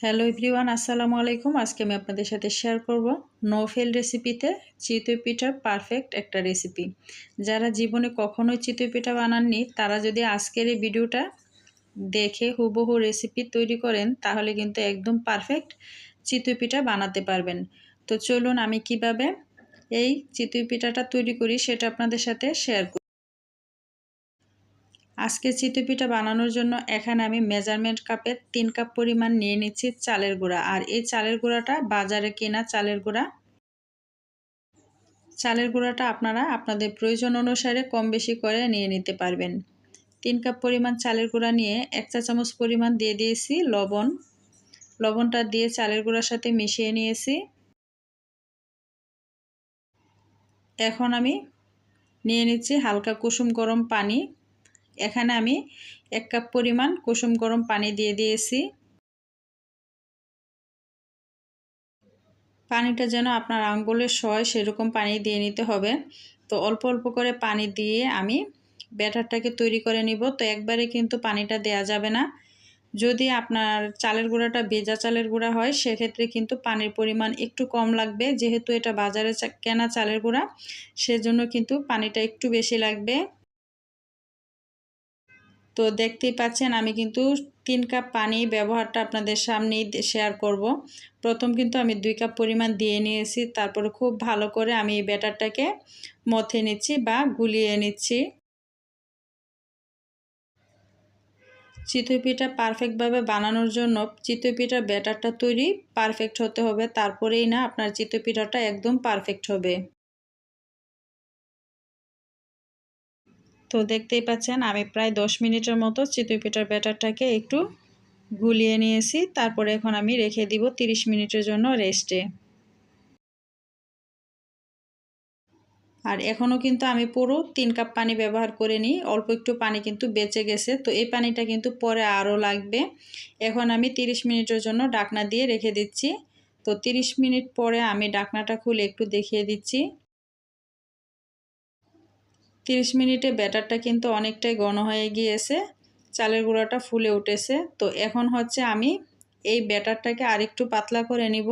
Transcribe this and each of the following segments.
Hello everyone আসসালামু আলাইকুম। আজকে আমি আপনাদের সাথে শেয়ার করব নো ফেল রেসিপিতে চিতই পিঠার পারফেক্ট একটা রেসিপি যারা জীবনে কখনোই চিতই পিঠা বানাননি, তারা যদি আজকের এই ভিডিওটা দেখে হুবহু রেসিপি তৈরি করেন, তাহলে কিন্তু একদম পারফেক্ট চিতই পিঠা বানাতে পারবেন। তো চলুন আমি কীভাবে এই চিতই পিঠাটা তৈরি করি, সেটা আপনাদের সাথে শেয়ার আজকে চিতই পিঠা বানানোর জন্য এখানে আমি মেজারমেন্ট কাপের তিন কাপ পরিমাণ নিয়ে নিচ্ছি চালের গুঁড়া। আর এই চালের গুঁড়াটা বাজারে কেনা চালের গুঁড়া? চালের গুঁড়াটা আপনারা আপনাদের প্রয়োজন অনুসারে কম বেশি করে নিয়ে নিতে পারবেন। তিন কাপ পরিমাণ চালের গুঁড়া নিয়ে এক চা চামচ পরিমাণ দিয়ে দিয়েছি লবণ। লবণটা দিয়ে চালের গুঁড়ার সাথে মিশিয়ে নিয়েছি। এখন আমি নিয়ে নিচ্ছি হালকা কুসুম গরম পানি। এখানে আমি এক কাপ পরিমাণ কুসুম গরম পানি দিয়ে দিয়েছি। পানিটা যেন আপনার আঙ্গুলের সয় সেরকম পানি দিয়ে নিতে হবে। তো অল্প অল্প করে পানি দিয়ে আমি ব্যাটারটাকে তৈরি করে নিব। তো একবারে কিন্তু পানিটা দেয়া যাবে না। যদি আপনার চালের গুঁড়াটা ভেজা চালের গুঁড়া হয়, সেক্ষেত্রে কিন্তু পানির পরিমাণ একটু কম লাগবে। যেহেতু এটা বাজারে কেনা চালের গুঁড়া, সেজন্য কিন্তু পানিটা একটু বেশি লাগবে। তো দেখতেই পাচ্ছেন আমি কিন্তু তিন কাপ পানি ব্যবহারটা আপনাদের সামনেই শেয়ার করব। প্রথম কিন্তু আমি দুই কাপ পরিমাণ দিয়ে নিয়েছি, তারপরে খুব ভালো করে আমি এই ব্যাটারটাকে মথে নিচ্ছি বা গুলিয়ে নিচ্ছি চিতই পিঠা পারফেক্টভাবে বানানোর জন্য চিতই পিঠার ব্যাটারটা তৈরি পারফেক্ট হতে হবে, তারপরেই না আপনার চিতই পিঠাটা একদম পারফেক্ট হবে তো দেখতেই পাচ্ছেন, আমি প্রায় দশ মিনিটের মতো চিতই পিঠার ব্যাটারটাকে একটু গুলিয়ে নিয়েছি। তারপরে এখন আমি রেখে দিব 30 মিনিটের জন্য রেস্টে। আর এখনও কিন্তু আমি পুরো তিন কাপ পানি ব্যবহার করে নিই। অল্প একটু পানি কিন্তু বেঁচে গেছে। তো এই পানিটা কিন্তু পরে আরও লাগবে। এখন আমি 30 মিনিটের জন্য ডাকনা দিয়ে রেখে দিচ্ছি। তো 30 মিনিট পরে আমি ডাকনাটা খুলে একটু দেখিয়ে দিচ্ছি। তিরিশ মিনিটে ব্যাটারটা কিন্তু অনেকটাই ঘন হয়ে গিয়েছে, চালের গুঁড়াটা ফুলে উঠেছে। তো এখন হচ্ছে আমি এই ব্যাটারটাকে আরেকটু পাতলা করে নিব।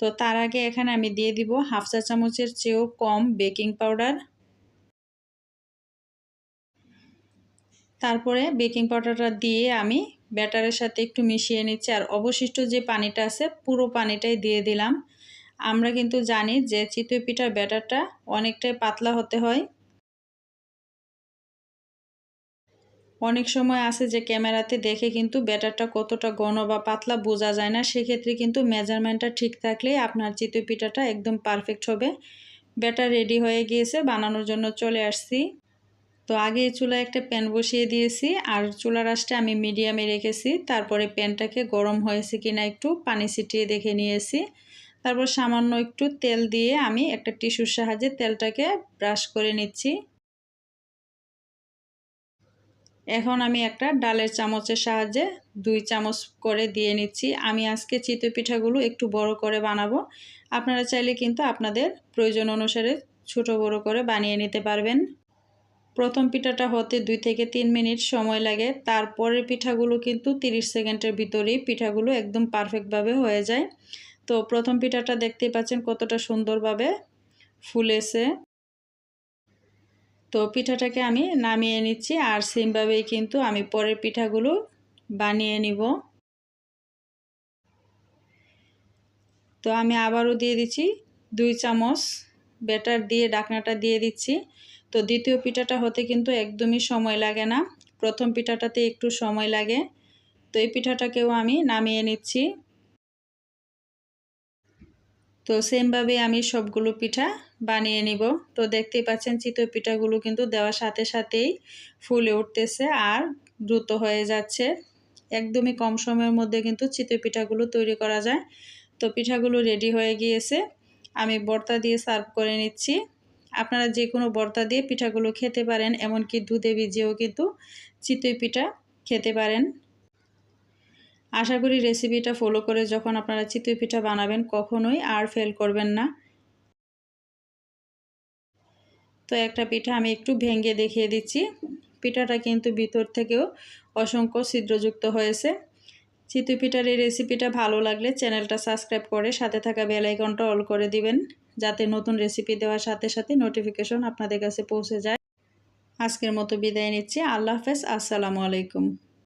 তো তার আগে এখানে আমি দিয়ে দিব হাফ চা চামচের চেয়েও কম বেকিং পাউডার। তারপরে বেকিং পাউডারটা দিয়ে আমি ব্যাটারের সাথে একটু মিশিয়ে নিচ্ছি। আর অবশিষ্ট যে পানিটা আছে, পুরো পানিটাই দিয়ে দিলাম। আমরা কিন্তু জানি যে চিতই পিঠার ব্যাটারটা অনেকটাই পাতলা হতে হয়। অনেক সময় আছে যে ক্যামেরাতে দেখে কিন্তু ব্যাটারটা কতটা ঘন বা পাতলা বোঝা যায় না। সেক্ষেত্রে কিন্তু মেজারমেন্টটা ঠিক থাকলে আপনার চিতই পিঠাটা একদম পারফেক্ট হবে। ব্যাটার রেডি হয়ে গিয়েছে, বানানোর জন্য চলে আসছি। তো আগে চুলায় একটা প্যান বসিয়ে দিয়েছি আর চুলার আঁচটা আমি মিডিয়ামে রেখেছি। তারপরে প্যানটাকে গরম হয়েছে কিনা একটু পানি ছিটিয়ে দেখে নিয়েছি। তারপর সামান্য একটু তেল দিয়ে আমি একটা টিস্যুর সাহায্যে তেলটাকে ব্রাশ করে নিচ্ছি। এখন আমি একটা ডালের চামচের সাহায্যে দুই চামচ করে দিয়ে নিচ্ছি। আমি আজকে চিতই পিঠাগুলো একটু বড় করে বানাবো। আপনারা চাইলে কিন্তু আপনাদের প্রয়োজন অনুসারে ছোট বড় করে বানিয়ে নিতে পারবেন। প্রথম পিঠাটা হতে দুই থেকে তিন মিনিট সময় লাগে। তারপরের পিঠাগুলো কিন্তু 30 সেকেন্ডের ভিতরেই পিঠাগুলো একদম পারফেক্টভাবে হয়ে যায়। তো প্রথম পিঠাটা দেখতেই পাচ্ছেন কতটা সুন্দরভাবে ফুলেছে। তো পিঠাটাকে আমি নামিয়ে নিচ্ছি আর সেমভাবেই কিন্তু আমি পরের পিঠাগুলো বানিয়ে নিব। তো আমি আবারও দিয়ে দিচ্ছি দুই চামচ ব্যাটার দিয়ে ডাকনাটা দিয়ে দিচ্ছি। তো দ্বিতীয় পিঠাটা হতে কিন্তু একদমই সময় লাগে না, প্রথম পিঠাটাতে একটু সময় লাগে। তো এই পিঠাটাকেও আমি নামিয়ে নিচ্ছি। তো সেমভাবে আমি সবগুলো পিঠা বানিয়ে নিব। তো দেখতেই পাচ্ছেন চিতই পিঠাগুলো কিন্তু দেওয়ার সাথে সাথেই ফুলে উঠতেছে আর দ্রুত হয়ে যাচ্ছে। একদমই কম সময়ের মধ্যে কিন্তু চিতই পিঠাগুলো তৈরি করা যায়। তো পিঠাগুলো রেডি হয়ে গিয়েছে। আমি বর্তা দিয়ে সার্ভ করে নিচ্ছি। আপনারা যে কোনো বর্তা দিয়ে পিঠাগুলো খেতে পারেন, এমনকি দুধে ভিজিয়েও কিন্তু চিতই পিঠা খেতে পারেন। আশা করি রেসিপিটা ফলো করে যখন আপনারা চিতই পিঠা বানাবেন, কখনোই আর ফেল করবেন না। তো একটা পিঠা আমি একটু ভেঙে দেখিয়ে দিচ্ছি। পিঠাটা কিন্তু ভিতর থেকেও অসংখ্য ছিদ্রযুক্ত হয়েছে। চিতু পিঠার এই রেসিপিটা ভালো লাগলে চ্যানেলটা সাবস্ক্রাইব করে সাথে থাকা বেলাইকনটা অল করে দিবেন, যাতে নতুন রেসিপি দেওয়ার সাথে সাথে নোটিফিকেশন আপনাদের কাছে পৌঁছে যায়। আজকের মতো বিদায় নিচ্ছি। আল্লাহ হাফেজ। আসসালামু আলাইকুম।